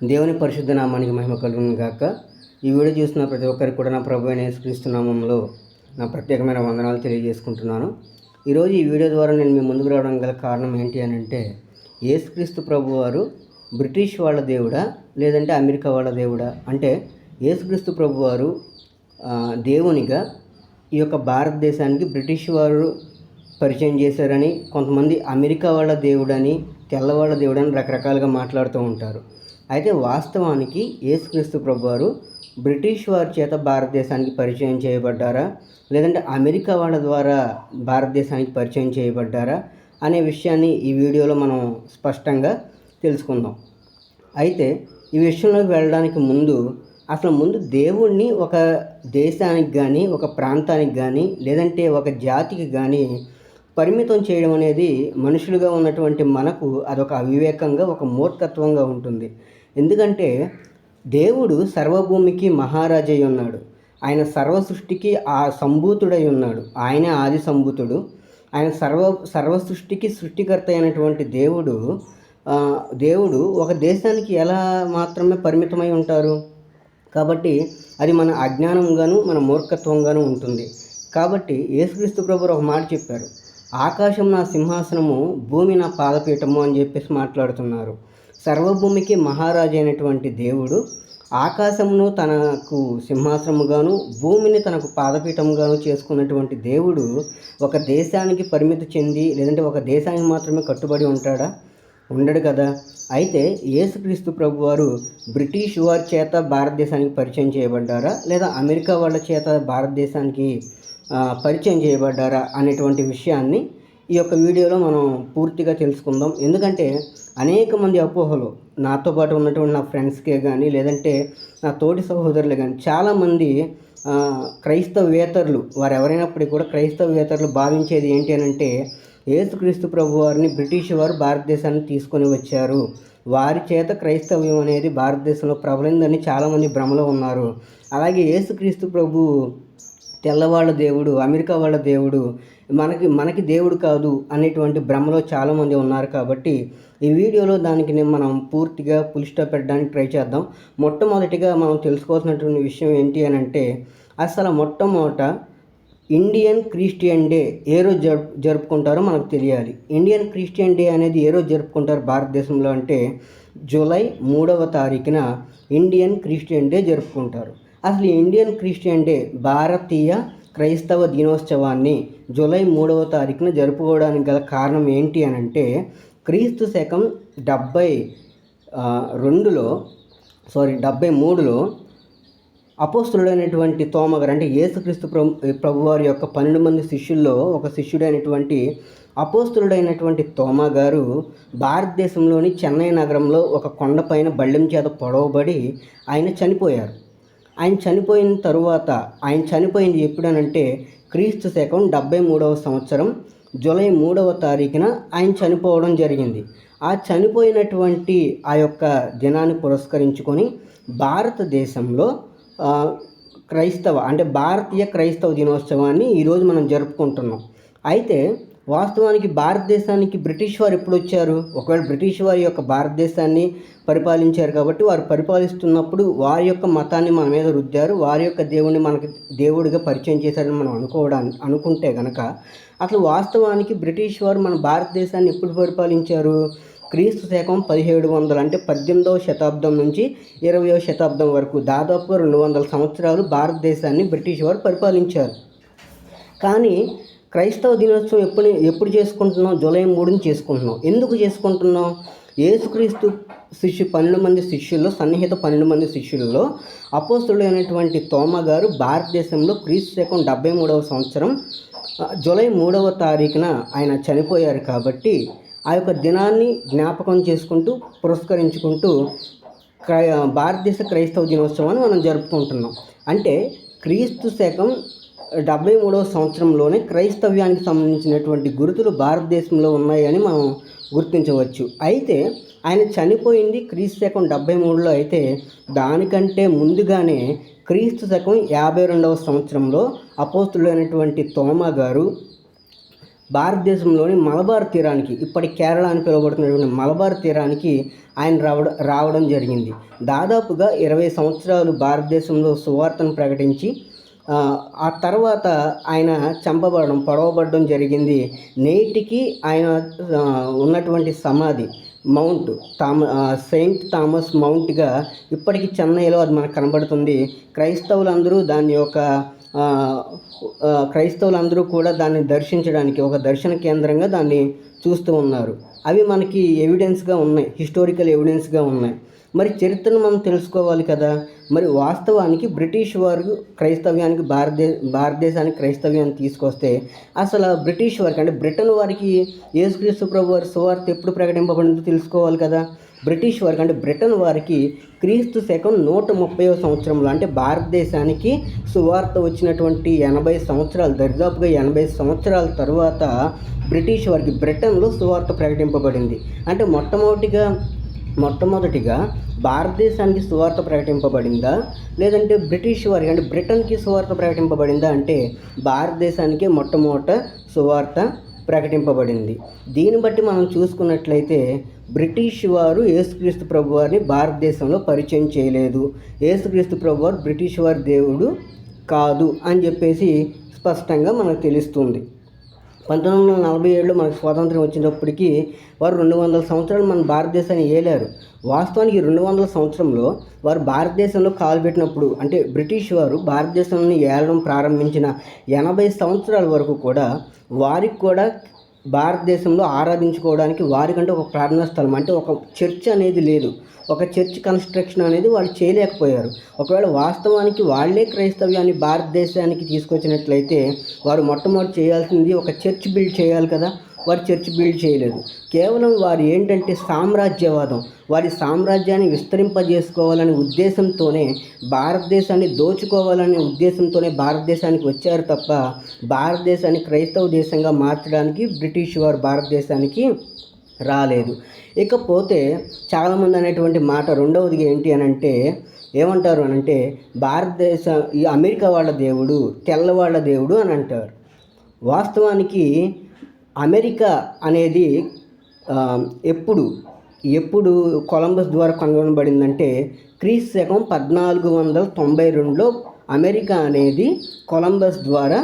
దేవుని పరిశుద్ధ నామానికి మహిమ కలుగును గాక. ఈ వీడియో చూస్తున్న ప్రతి ఒక్కరికి కూడా నా ప్రభు అయిన యేసుక్రీస్తు నామంలో నా ప్రత్యేకమైన వందనాలు తెలియజేసుకుంటున్నాను. ఈరోజు ఈ వీడియో ద్వారా నేను మీ ముందుకు రావడం గల కారణం ఏంటి అని అంటే యేసుక్రీస్తు ప్రభు వారు బ్రిటిష్ వాళ్ళ దేవుడా లేదంటే అమెరికా వాళ్ళ దేవుడా? అంటే యేసుక్రీస్తు ప్రభు వారు దేవునిగా ఈ యొక్క భారతదేశానికి బ్రిటిష్ వారు పరిచయం చేశారని కొంతమంది అమెరికా వాళ్ళ దేవుడని తెల్లవాళ్ళ దేవుడని రకరకాలుగా మాట్లాడుతూ ఉంటారు. అయితే వాస్తవానికి యేసుక్రీస్తు ప్రభు వారు బ్రిటిష్ వారి చేత భారతదేశానికి పరిచయం చేయబడ్డారా? లేదంటే అమెరికా వాళ్ళ ద్వారా భారతదేశానికి పరిచయం చేయబడ్డారా? అనే విషయాన్ని ఈ వీడియోలో మనం స్పష్టంగా తెలుసుకుందాం. అయితే ఈ విషయంలోకి వెళ్ళడానికి ముందు అసలు ముందు దేవుణ్ణి ఒక దేశానికి కానీ ఒక ప్రాంతానికి కానీ లేదంటే ఒక జాతికి కానీ పరిమితం చేయడం అనేది మనుషులుగా ఉన్నటువంటి మనకు అదొక అవివేకంగా ఒక మూర్ఖత్వంగా ఉంటుంది. ఎందుకంటే దేవుడు సర్వభూమికి మహారాజై ఉన్నాడు. ఆయన సర్వ సృష్టికి ఆ సంభూతుడై ఉన్నాడు. ఆయనే ఆది సంభూతుడు. ఆయన సర్వ సర్వ సృష్టికి సృష్టికర్త అయినటువంటి దేవుడు దేవుడు ఒక దేశానికి ఎలా మాత్రమే పరిమితమై ఉంటారు? కాబట్టి అది మన అజ్ఞానంగాను మన మూర్ఖత్వంగాను ఉంటుంది. కాబట్టి యేసుక్రీస్తు ప్రభు ఒక మాట చెప్పారు. ఆకాశం నా సింహాసనము భూమి నా పాదపీఠము అని చెప్పేసి మాట్లాడుతున్నారు. సర్వభూమికి మహారాజు అయినటువంటి దేవుడు ఆకాశమును తనకు సింహాసనముగాను భూమిని తనకు పాదపీఠముగాను చేసుకున్నటువంటి దేవుడు ఒక దేశానికి పరిమితి చెంది లేదంటే ఒక దేశానికి మాత్రమే కట్టుబడి ఉంటాడా? ఉండడు కదా. అయితే యేసుక్రీస్తు ప్రభు వారు బ్రిటిష్ వారి చేత భారతదేశానికి పరిచయం చేయబడ్డారా? లేదా అమెరికా వాళ్ళ చేత భారతదేశానికి పరిచయం చేయబడ్డారా? అనేటువంటి విషయాన్ని ఈ యొక్క వీడియోలో మనం పూర్తిగా తెలుసుకుందాం. ఎందుకంటే అనేక మంది అపోహలు. నాతో పాటు ఉన్నటువంటి నా ఫ్రెండ్స్కే కానీ లేదంటే నా తోటి సహోదరులే కానీ చాలామంది క్రైస్తవేతరులు వారు ఎవరైనప్పటికీ కూడా క్రైస్తవేతరులు భావించేది ఏంటి అని అంటే యేసుక్రీస్తు ప్రభు వారిని బ్రిటిష్ వారు భారతదేశాన్ని తీసుకొని వచ్చారు. వారి చేత క్రైస్తవ్యం అనేది భారతదేశంలో ప్రబలిందని చాలామంది భ్రమలో ఉన్నారు. అలాగే యేసుక్రీస్తు ప్రభు తెల్లవాళ్ళ దేవుడు అమెరికా వాళ్ళ దేవుడు మనకి మనకి దేవుడు కాదు అనేటువంటి భ్రమలో చాలామంది ఉన్నారు కాబట్టి ఈ వీడియోలో దానికి మనం పూర్తిగా పులి పెట్టడానికి ట్రై చేద్దాం. మొట్టమొదటిగా మనం తెలుసుకోవాల్సినటువంటి విషయం ఏంటి అని అంటే అసలు మొట్టమొదట ఇండియన్ క్రిస్టియన్ డే ఏ రోజు జరుపు జరుపుకుంటారో మనకు తెలియాలి. ఇండియన్ క్రిస్టియన్ డే అనేది ఏ రోజు జరుపుకుంటారు భారతదేశంలో అంటే జూలై మూడవ తారీఖున ఇండియన్ క్రిస్టియన్ డే జరుపుకుంటారు. అసలు ఇండియన్ క్రిస్టియన్ డే భారతీయ క్రైస్తవ దినోత్సవాన్ని జూలై మూడవ తారీఖున జరుపుకోవడానికి గల కారణం ఏంటి అని అంటే క్రీస్తు శకం డెబ్బై రెండులో సారీ డెబ్బై మూడులో అపోస్తుడైనటువంటి తోమగారు అంటే యేసుక్రీస్తు ప్రభు ప్రభువారి యొక్క పన్నెండు మంది శిష్యుల్లో ఒక శిష్యుడైనటువంటి అపోస్తుడైనటువంటి తోమా గారు భారతదేశంలోని చెన్నై నగరంలో ఒక కొండపైన బళ్ళెం చేత పొడవబడి ఆయన చనిపోయారు. ఆయన చనిపోయిన తరువాత ఆయన చనిపోయింది ఎప్పుడనంటే క్రీస్తు శకం డెబ్బై మూడవ సంవత్సరం జూలై మూడవ తారీఖున ఆయన చనిపోవడం జరిగింది. ఆ చనిపోయినటువంటి ఆ యొక్క దినాన్ని పురస్కరించుకొని భారతదేశంలో క్రైస్తవ అంటే భారతీయ క్రైస్తవ దినోత్సవాన్ని ఈరోజు మనం జరుపుకుంటున్నాం. అయితే వాస్తవానికి భారతదేశానికి బ్రిటిష్ వారు ఎప్పుడు వచ్చారు ఒకవేళ బ్రిటిష్ వారి యొక్క భారతదేశాన్ని పరిపాలించారు కాబట్టి వారు పరిపాలిస్తున్నప్పుడు వారి యొక్క మతాన్ని మన మీద రుద్దారు. వారి యొక్క దేవుడిని మనకి దేవుడిగా పరిచయం చేశారని మనం అనుకోవడానికి అనుకుంటే గనక అసలు వాస్తవానికి బ్రిటిష్ వారు మన భారతదేశాన్ని ఎప్పుడు పరిపాలించారు? క్రీస్తు శకం పదిహేడు వందలు అంటే పద్దెనిమిదవ శతాబ్దం నుంచి ఇరవయో శతాబ్దం వరకు దాదాపు రెండు వందల సంవత్సరాలు భారతదేశాన్ని బ్రిటిష్ వారు పరిపాలించారు. కానీ క్రైస్తవ దినోత్సవం ఎప్పుడు ఎప్పుడు చేసుకుంటున్నాం? జూలై మూడుని చేసుకుంటున్నాం. ఎందుకు చేసుకుంటున్నాం? యేసుక్రీస్తు శిష్యు పన్నెండు మంది శిష్యుల్లో సన్నిహిత పన్నెండు మంది శిష్యుల్లో అపోస్తుడైనటువంటి తోమ గారు భారతదేశంలో క్రీస్తు శకం డెబ్బై మూడవ సంవత్సరం జూలై మూడవ తారీఖున ఆయన చనిపోయారు కాబట్టి ఆ యొక్క దినాన్ని జ్ఞాపకం చేసుకుంటూ పురస్కరించుకుంటూ క్రై భారతదేశ క్రైస్తవ దినోత్సవాన్ని మనం జరుపుకుంటున్నాం. అంటే క్రీస్తు శకం డెబ్బై మూడవ సంవత్సరంలోనే క్రైస్తవ్యానికి సంబంధించినటువంటి గుర్తులు భారతదేశంలో ఉన్నాయని మనం గుర్తించవచ్చు. అయితే ఆయన చనిపోయింది క్రీస్తు శకం డెబ్బై మూడులో. అయితే దానికంటే ముందుగానే క్రీస్తు శకం యాభై రెండవ సంవత్సరంలో అపోస్తులైనటువంటి తోమా గారు భారతదేశంలోని మలబార్ తీరానికి ఇప్పటి కేరళ అని పిలువబడుతున్నటువంటి మలబార్ తీరానికి ఆయన రావడం రావడం జరిగింది. దాదాపుగా ఇరవై సంవత్సరాలు భారతదేశంలో సువార్తను ప్రకటించి ఆ, తర్వాత ఆయన చంపబడడం పొడవబడడం జరిగింది. నేటికి ఆయన ఉన్నటువంటి సమాధి మౌంట్ థామ సెయింట్ థామస్ మౌంట్గా ఇప్పటికీ చెన్నైలో అది మనకు కనబడుతుంది. క్రైస్తవులందరూ దాని యొక్క క్రైస్తవులందరూ కూడా దాన్ని దర్శించడానికి ఒక దర్శన కేంద్రంగా దాన్ని చూస్తూ ఉన్నారు. అవి మనకి ఎవిడెన్స్గా ఉన్నాయి హిస్టారికల్ ఎవిడెన్స్గా ఉన్నాయి. మరి చరిత్రను మనం తెలుసుకోవాలి కదా. మరి వాస్తవానికి బ్రిటిష్ వారు క్రైస్తవ్యానికి భారతదే భారతదేశానికి క్రైస్తవ్యాన్ని తీసుకొస్తే అసలు బ్రిటిష్ వారికి అంటే బ్రిటన్ వారికి యేసుక్రీస్తు ప్రభు వారి సువార్త ఎప్పుడు ప్రకటింపబడిందో తెలుసుకోవాలి కదా. బ్రిటిష్ వారికి అంటే బ్రిటన్ వారికి క్రీస్తు శకం నూట ముప్పై సంవత్సరంలో అంటే భారతదేశానికి సువార్త వచ్చినటువంటి ఎనభై సంవత్సరాలు దరిదాపుగా ఎనభై సంవత్సరాల తర్వాత బ్రిటిష్ వారికి బ్రిటన్లో సువార్త ప్రకటింపబడింది. అంటే మొట్టమొదటిగా మొట్టమొదటిగా భారతదేశానికి సువార్త ప్రకటింపబడిందా? లేదంటే బ్రిటిష్ వారికి అంటే బ్రిటన్కి సువార్త ప్రకటింపబడిందా? అంటే భారతదేశానికి మొట్టమొదట సువార్త ప్రకటింపబడింది. దీన్ని బట్టి మనం చూసుకున్నట్లయితే బ్రిటిష్ వారు యేసుక్రీస్తు ప్రభువారిని భారతదేశంలో పరిచయం చేయలేదు. యేసుక్రీస్తు ప్రభువారు బ్రిటిష్ వారి దేవుడు కాదు అని చెప్పేసి స్పష్టంగా మనకు తెలుస్తుంది. పంతొమ్మిది వందల నలభై ఏడులో మనకు స్వాతంత్రం వచ్చినప్పటికీ వారు రెండు వందల సంవత్సరాలు మన భారతదేశాన్ని ఏలారు. వాస్తవానికి రెండు వందల సంవత్సరంలో వారు భారతదేశంలో కాలుపెట్టినప్పుడు అంటే బ్రిటిష్ వారు భారతదేశాన్ని ఏలడం ప్రారంభించిన ఎనభై సంవత్సరాల వరకు కూడా వారికి కూడా భారతదేశంలో ఆరాధించుకోవడానికి వారికంటే ఒక ప్రార్థనా స్థలం అంటే ఒక చర్చ్ అనేది లేదు. ఒక చర్చ్ కన్స్ట్రక్షన్ అనేది వాళ్ళు చేయలేకపోయారు. ఒకవేళ వాస్తవానికి వాళ్ళే క్రైస్తవ్యాన్ని భారతదేశానికి తీసుకొచ్చినట్లయితే వారు మొట్టమొదటి చేయాల్సింది ఒక చర్చ్ బిల్డ్ చేయాలి కదా. వారు చర్చ్ బిల్డ్ చేయలేదు. కేవలం వారు ఏంటంటే సామ్రాజ్యవాదం వారి సామ్రాజ్యాన్ని విస్తరింపజేసుకోవాలనే ఉద్దేశంతోనే భారతదేశాన్ని దోచుకోవాలనే ఉద్దేశంతోనే భారతదేశానికి వచ్చారు తప్ప భారతదేశాన్ని క్రైస్తవ దేశంగా మార్చడానికి బ్రిటిష్ వారు భారతదేశానికి రాలేదు. ఇకపోతే చాలామంది అనేటువంటి మాట రెండవది ఏంటి అని అంటే ఏమంటారు అని అంటే భారతదేశ ఈ అమెరికా వాళ్ళ దేవుడు తెల్లవాళ్ళ దేవుడు అని అంటారు. వాస్తవానికి అమెరికా అనేది ఎప్పుడు ఎప్పుడు కొలంబస్ ద్వారా కనుగొనబడిందంటే క్రీస్తు శకం పద్నాలుగు వందల తొంభై రెండులో అమెరికా అనేది కొలంబస్ ద్వారా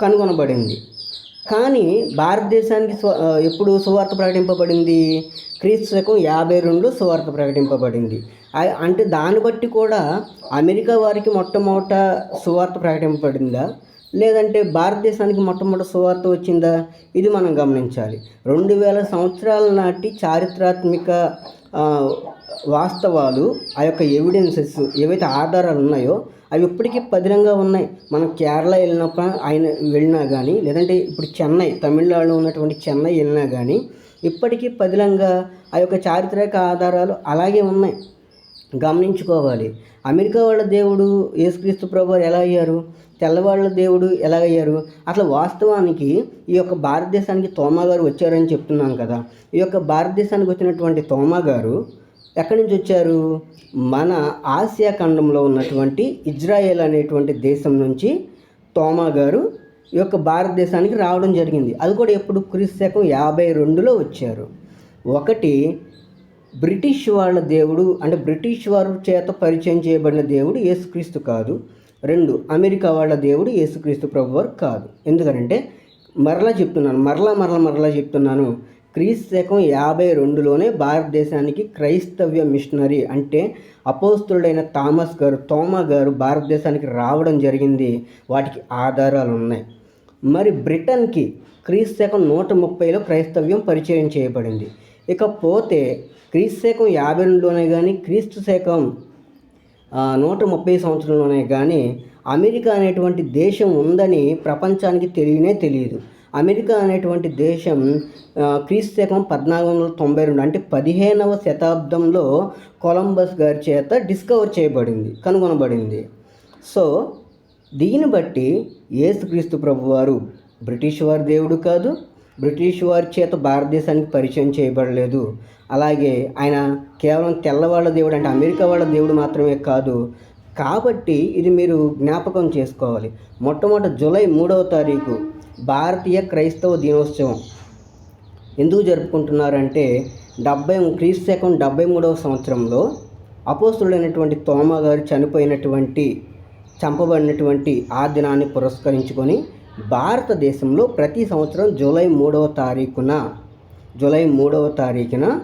కనుగొనబడింది. కానీ భారతదేశానికి స్వ ఎప్పుడు సువార్త ప్రకటింపబడింది? క్రీస్తు శకం యాభై రెండులో సువార్త ప్రకటింపబడింది. అంటే దాన్ని బట్టి కూడా అమెరికా వారికి మొట్టమొదట సువార్త ప్రకటింపబడిందా? లేదంటే భారతదేశానికి మొట్టమొదటి సువార్త వచ్చిందా? ఇది మనం గమనించాలి. రెండు వేల సంవత్సరాల నాటి చారిత్రాత్మక వాస్తవాలు ఆ యొక్క ఎవిడెన్సెస్ ఏవైతే ఆధారాలు ఉన్నాయో అవి ఇప్పటికీ పదిలంగా ఉన్నాయి. మనం కేరళ వెళ్ళినప్పుడు ఆయన వెళ్ళినా కానీ లేదంటే ఇప్పుడు చెన్నై తమిళనాడులో ఉన్నటువంటి చెన్నై వెళ్ళినా కానీ ఇప్పటికీ పదిలంగా ఆ యొక్క చారిత్రక ఆధారాలు అలాగే ఉన్నాయి. గమనించుకోవాలి. అమెరికా వాళ్ళ దేవుడు యేసుక్రీస్తు ప్రభు ఎలా అయ్యారు? తెల్లవాళ్ళ దేవుడు ఎలా అయ్యారు? అసలు వాస్తవానికి ఈ యొక్క భారతదేశానికి తోమా గారు వచ్చారని చెప్తున్నాం కదా. ఈ యొక్క భారతదేశానికి వచ్చినటువంటి తోమా గారు ఎక్కడి నుంచి వచ్చారు? మన ఆసియా ఖండంలో ఉన్నటువంటి ఇజ్రాయెల్ అనేటువంటి దేశం నుంచి తోమా గారు ఈ యొక్క భారతదేశానికి రావడం జరిగింది. అది కూడా ఎప్పుడు క్రీస్తు శకం యాభై రెండులో వచ్చారు. ఒకటి బ్రిటిష్ వాళ్ళ దేవుడు అంటే బ్రిటిష్ వారు చేత పరిచయం చేయబడిన దేవుడు యేసుక్రీస్తు కాదు. రెండు అమెరికా వాళ్ళ దేవుడు యేసుక్రీస్తు ప్రభువారు కాదు. ఎందుకంటే మరలా చెప్తున్నాను మరలా మరలా మరలా చెప్తున్నాను. క్రీస్తు శకం యాభై రెండులోనే భారతదేశానికి క్రైస్తవ్య మిషనరీ అంటే అపోస్తుడైన థామస్ గారు తోమా గారు భారతదేశానికి రావడం జరిగింది. వాటికి ఆధారాలు ఉన్నాయి. మరి బ్రిటన్కి క్రీస్తు శకం నూట ముప్పైలో క్రైస్తవ్యం పరిచయం చేయబడింది. ఇకపోతే క్రీస్తు శకం యాభై రెండులోనే కానీ క్రీస్తు శకం నూట ముప్పై సంవత్సరంలోనే కానీ అమెరికా అనేటువంటి దేశం ఉందని ప్రపంచానికి తెలియనే తెలియదు. అమెరికా అనేటువంటి దేశం క్రీస్తు శకం పద్నాలుగు వందల తొంభై రెండు అంటే పదిహేనవ శతాబ్దంలో కొలంబస్ గారి చేత డిస్కవర్ చేయబడింది కనుగొనబడింది. సో దీన్ని బట్టి యేసుక్రీస్తు ప్రభువారు బ్రిటిష్ వారి దేవుడు కాదు బ్రిటిష్ వారి చేత భారతదేశానికి పరిచయం చేయబడలేదు. అలాగే ఆయన కేవలం తెల్లవాళ్ళ దేవుడు అంటే అమెరికా వాళ్ళ దేవుడు మాత్రమే కాదు. కాబట్టి ఇది మీరు జ్ఞాపకం చేసుకోవాలి. మొట్టమొదటి జూలై మూడవ తారీఖు భారతీయ క్రైస్తవ దినోత్సవం. ఎందుకు జరుపుకుంటున్నారంటే డెబ్బై క్రీస్తు శకం డెబ్బై మూడవ సంవత్సరంలో అపోస్తుడైనటువంటి తోమ గారు చనిపోయినటువంటి చంపబడినటువంటి ఆ దినాన్ని పురస్కరించుకొని భారతదేశంలో ప్రతి సంవత్సరం జూలై మూడవ తారీఖున జూలై మూడవ తారీఖున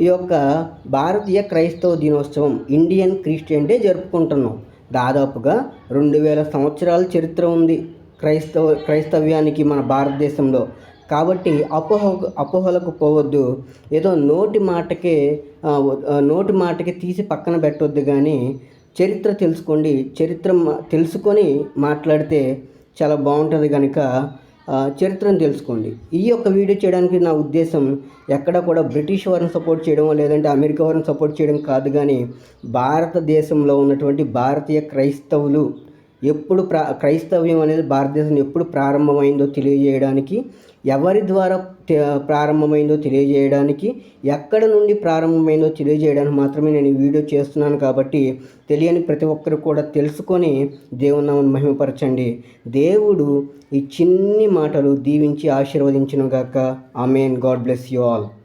ఈ యొక్క భారతీయ క్రైస్తవ దినోత్సవం ఇండియన్ క్రిస్టియన్ డే జరుపుకుంటున్నాం. దాదాపుగా రెండు వేల సంవత్సరాల చరిత్ర ఉంది క్రైస్తవ క్రైస్తవ్యానికి మన భారతదేశంలో. కాబట్టి అపోహ అపోహలకు పోవద్దు. ఏదో నోటి మాటకే నోటి మాటకి తీసి పక్కన పెట్టొద్దు కానీ చరిత్ర తెలుసుకోండి. చరిత్ర తెలుసుకొని మాట్లాడితే చాలా బాగుంటుంది కనుక చరిత్రను తెలుసుకోండి. ఈ యొక్క వీడియో చేయడానికి నా ఉద్దేశం ఎక్కడ కూడా బ్రిటిష్ వారిని సపోర్ట్ చేయడం లేదంటే అమెరికా వారిని సపోర్ట్ చేయడం కాదు కానీ భారతదేశంలో ఉన్నటువంటి భారతీయ క్రైస్తవులు ఎప్పుడు ప్రా క్రైస్తవ్యం అనేది భారతదేశం ఎప్పుడు ప్రారంభమైందో తెలియజేయడానికి ఎవరి ద్వారా ప్రారంభమైందో తెలియజేయడానికి ఎక్కడ నుండి ప్రారంభమైందో తెలియజేయడానికి మాత్రమే నేను ఈ వీడియో చేస్తున్నాను కాబట్టి తెలియని ప్రతి ఒక్కరు కూడా తెలుసుకొని దేవుని నామని మహిమపరచండి. దేవుడు ఈ చిన్ని మాటలు దీవించి ఆశీర్వదించను గాక. Amen. God bless you all.